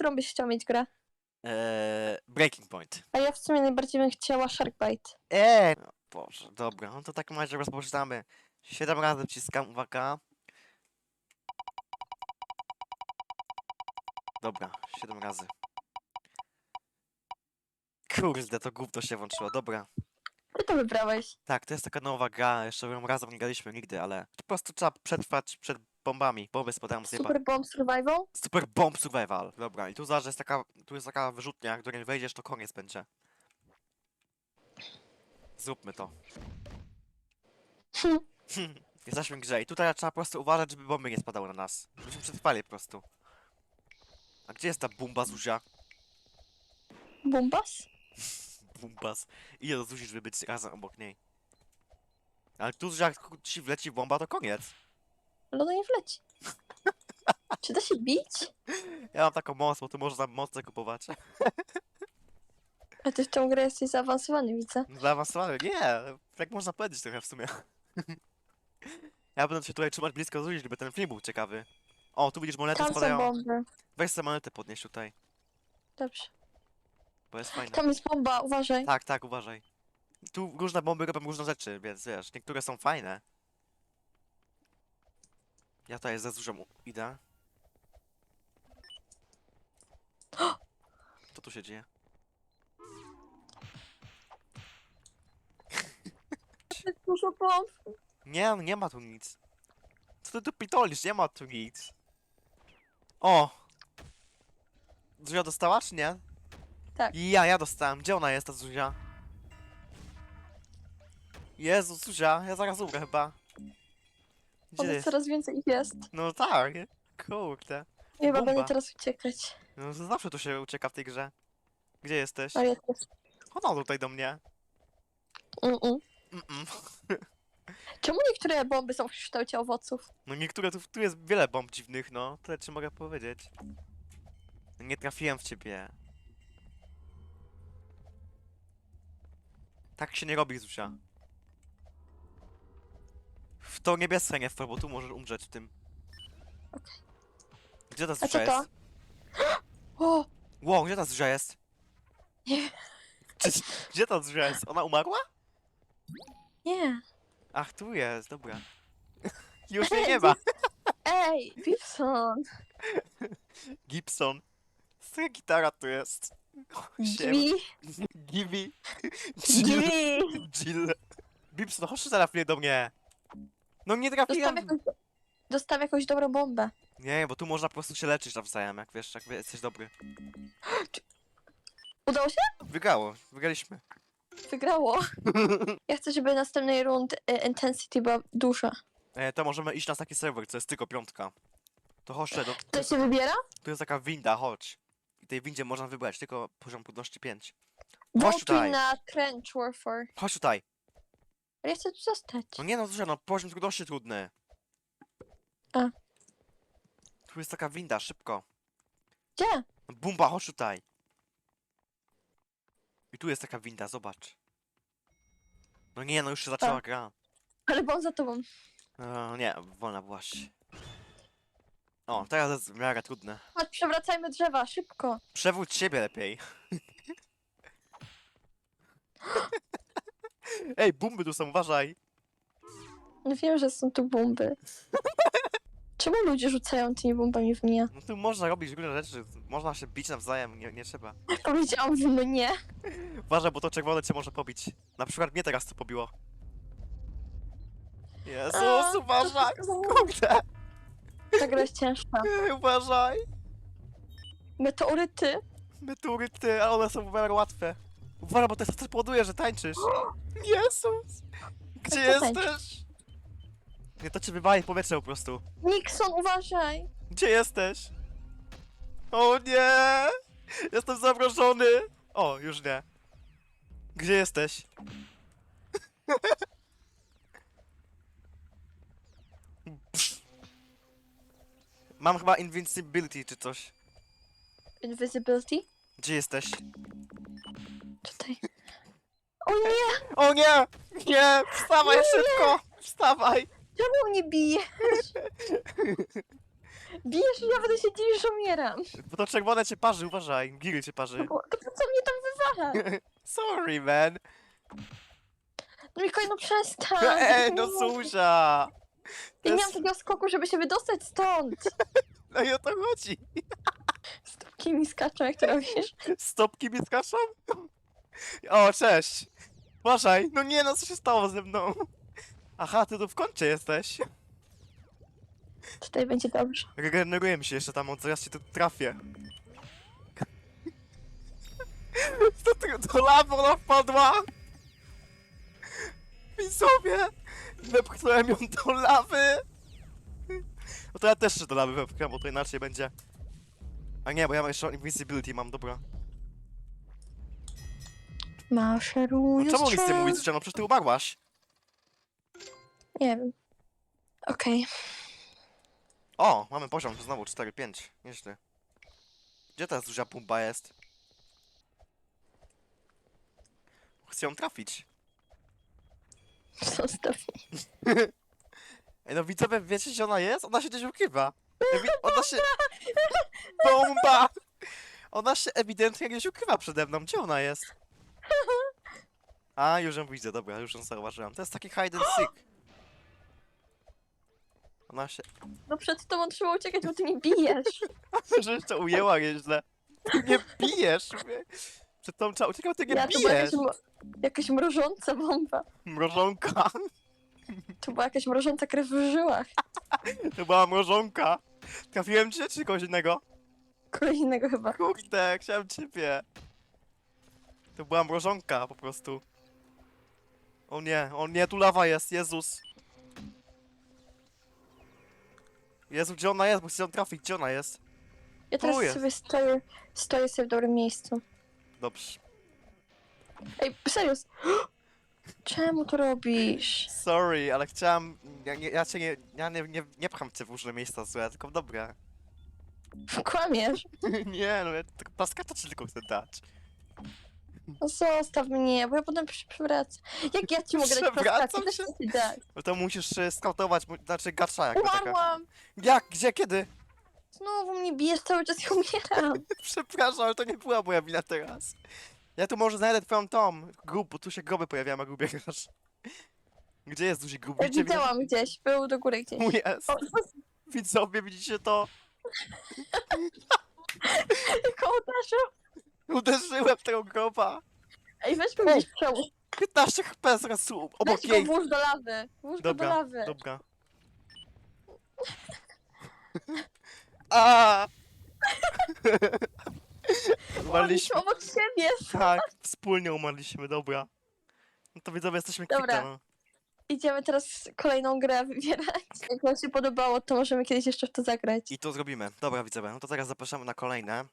którą byś chciał mieć grę? Eee, Breaking Point. A ja w sumie najbardziej bym chciała Sharkbite. Eee! No, Boże, dobra, no to tak razie rozpoczynamy. Siedem razy wciskam, uwaga. Dobra, siedem razy. Kurde, to gówno się włączyło, dobra. Ty to wybrałeś. Tak, to jest taka nowa gra, jeszcze ją razem nie graliśmy nigdy, ale po prostu trzeba przetrwać przed bombami. Bomby spadają z nieba. Super Bomb Survival? Super Bomb Survival. Dobra, i tu zaraz jest taka, tu jest taka wyrzutnia, jak do niej wejdziesz, to koniec będzie. Zróbmy to. Hm. Jesteśmy w grze i tutaj trzeba po prostu uważać, żeby bomby nie spadały na nas. Żebyśmy przetrwali po prostu. A gdzie jest ta bumba Zuzia? Bumbas? Bumbas. Ile do Zuzi, żeby być razem obok niej? Ale tu Zuzia, jak ci wleci bomba, to koniec. To nie wleci. Czy da się bić? Ja mam taką moc, bo tu można moce kupować. A ty w tą grę jesteś zaawansowany, widzę. Zaawansowany. Nie, tak można powiedzieć trochę w sumie. Ja będę się tutaj trzymać blisko Zuzi, żeby ten film był ciekawy. O, tu widzisz monety Tam są spadają. bomby. Weź sobie monetę podnieść tutaj, Dobrze. bo jest fajne. Tam jest bomba, uważaj. Tak, tak, uważaj. Tu różne bomby robią różne rzeczy, więc wiesz, niektóre są fajne. Ja tutaj Zuzią u- idę. Co tu się dzieje? Jest dużo bomb. Nie, nie ma tu nic. Co ty tu pitolisz? Nie ma tu nic. O! Zuzia dostała, czy nie? Tak. Ja, ja dostałem. Gdzie ona jest, ta Zuzia? Jezu, Zuzia, ja zaraz umrę chyba. Gdzie One jest? coraz więcej ich jest. No tak, kurde. Chyba Bomba. będę teraz uciekać. No to zawsze tu się ucieka w tej grze. Gdzie jesteś? A ja też. Chodź tutaj do mnie. Mm-mm. Mm-mm. Czemu niektóre bomby są w kształcie owoców? No niektóre, tu, tu jest wiele bomb dziwnych, no. Tyle ci mogę powiedzieć. Nie trafiłem w ciebie. Tak się nie robi, Zuzia. W to niebieskie nie wpadł, bo tu możesz umrzeć w tym. Okej. Gdzie ta A co Zuzia to? jest? O! Wow, gdzie ta Zuzia jest? Nie. Gdzie, gdzie ta Zuzia jest? Ona umarła? Nie. Ach, tu jest, dobra. Już jej nie ma. Ej, Gibson! Gibson. Co gitara tu jest? Siem- Givi! Givi. Jill. Gibson, chodź teraz chwilę do mnie. No nie Dostaw trafiłem. jakąś, dostaw jakąś dobrą bombę. Nie, bo tu można po prostu się leczyć nawzajem, jak wiesz, jak jesteś dobry. Udało się? Wygrało, wygraliśmy. Wygrało. Ja chcę, żeby następnej rund e, intensity była duża. E, to możemy iść na taki serwer, co jest tylko piątka. To chodź, do, To się wybiera? tu jest taka winda, chodź. I tej windzie można wybrać tylko poziom trudności 5. Włącz tutaj. na Warfare. Chodź tutaj. Ale ja chcę tu zostać. No nie no, Zuzia, no poziom trudności trudny. A. Tu jest taka winda, szybko. Gdzie? No Bumba, chodź tutaj. I tu jest taka winda, zobacz. No nie, no już się zaczęła gra. Ale bomb za tobą. No nie, wolna byłaś. O, teraz jest w miarę trudne. Chodź, przewracajmy drzewa, szybko. Przewódź siebie lepiej. Ej, bumby tu są, uważaj. No wiem, że są tu bomby. Czemu ludzie rzucają tymi bombami w mnie? No tu można robić różne rzeczy, można się bić nawzajem, nie, nie trzeba. Powiedziałam w mnie. Uważaj, bo to czerwone cię może pobić. Na przykład mnie teraz to pobiło. Jezus, A, uważaj! to- Kurde! Ta gra jest ciężka. Uważaj! Meteoryty. Meteoryty, ale one są w miarę łatwe. Uważaj, bo to jest- to powoduje, że tańczysz. Jezus! Gdzie jesteś? Nie, to cię wywali w powietrze po prostu. Nixon, uważaj. Gdzie jesteś? O nie! Jestem zamrożony! O, już nie. Gdzie jesteś? Mam chyba invincibility czy coś. Invisibility. Gdzie jesteś? Nie! O nie! Nie! Wstawaj szybko! Wstawaj! Czemu mnie bije? Bijesz i ja będę się dziwić, że umieram. Bo to czerwone cię parzy, uważaj. Giry cię parzy. No bo, to po co mnie tam wywala? Sorry, man. No Mikołaj, no przestań. Ej, no Nie. Zuzia. Ja nie miałam takiego skoku, żeby się wydostać stąd. No i o to chodzi. Stopki mi skaczą, jak to robisz. Stopki mi skaczą? O, cześć. Uważaj. No nie, no co się stało ze mną? Aha, ty tu w kącie jesteś. Tutaj będzie dobrze. Regeneruję się jeszcze tam, od zaraz cię tu trafię. To, to, to lawa ona wpadła! Widzowie! Wepchnąłem ją do lawy! No to ja też się do lawy wepchnę, bo to inaczej będzie... A nie, bo ja mam jeszcze invisibility mam, dobra. No Maszeruję czemu nic nie mówić, Zuzia? No przecież ty umarłaś. Nie wiem. Okej. O, mamy poziom, znowu 4-5. Nieźle. Gdzie ta Zuzia Pumba jest? Chcę ją trafić. Zostaw Ej, no widzowie, wiecie gdzie ona jest? Ona się gdzieś ukrywa. Ewi ona się... Bomba! Ona się ewidentnie gdzieś ukrywa przede mną. Gdzie ona jest? A, już ją widzę, dobra, już ją zauważyłem. To jest taki hide and seek. Ona się... No przed tobą trzeba uciekać, bo ty mnie bijesz. że jeszcze ujęła nieźle. Ty nie bijesz mnie. Przed tą trzeba uciekał, ty nie Ja, to była bijesz. jakaś, mo- jakaś mrożąca bomba. Mrożonka. To była jakaś mrożąca krew w żyłach. To była mrożonka. Trafiłem cię czy kogoś innego? Kogoś innego chyba. Kurde, chciałem ciebie. To była mrożonka po prostu. O nie, o nie, tu lawa jest, Jezus. Jezu, gdzie ona jest? Bo chcę ją trafić, gdzie ona jest? Ja Tu teraz jest. sobie stoję, stoję sobie w dobrym miejscu. Dobrze. Ej, serio. Czemu to robisz? Sorry, ale chciałem... Ja, nie, ja cię nie... Ja nie, nie, nie pcham cię w różne miejsca złe, tylko w dobre. Kłamiesz. nie, no ja tylko plaskacza ci tylko chcę dać. Zostaw mnie, bo ja potem przy- przywracam. Jak ja ci mogę dać Przewracam plaskację? Też się? chcę ci dać. No to musisz e, skautować, mu- znaczy gacza jakby taka. Umarłam! Jak? Gdzie? Kiedy? Znowu mnie bijesz cały czas i umieram. Przepraszam, ale to nie była moja wina teraz. Ja tu może znajdę twoją tom, grób, bo tu się groby pojawiają, a grubie grasz. Gdzie jest duży grób? Widzicie, widziałam gdzieś, był do góry gdzieś. Tu jest. O, Widzowie, widzicie to? uderzył. Uderzyłem w tego groba. Ej, weź go gdzieś przełóż. 15 HP zaraz u- obok Weź go jej. włóż do lawy. Włóż go do Dobra, lawy. dobra. A! Umarliśmy Umarliśmy. obok siebie. Tak, wspólnie umarliśmy, dobra. No to widzowie, jesteśmy Dobra. kwita, no. Idziemy teraz kolejną grę wybierać. Jak wam się podobało, to możemy kiedyś jeszcze w to zagrać. I to zrobimy. Dobra, widzowie, no to teraz zapraszamy na kolejne.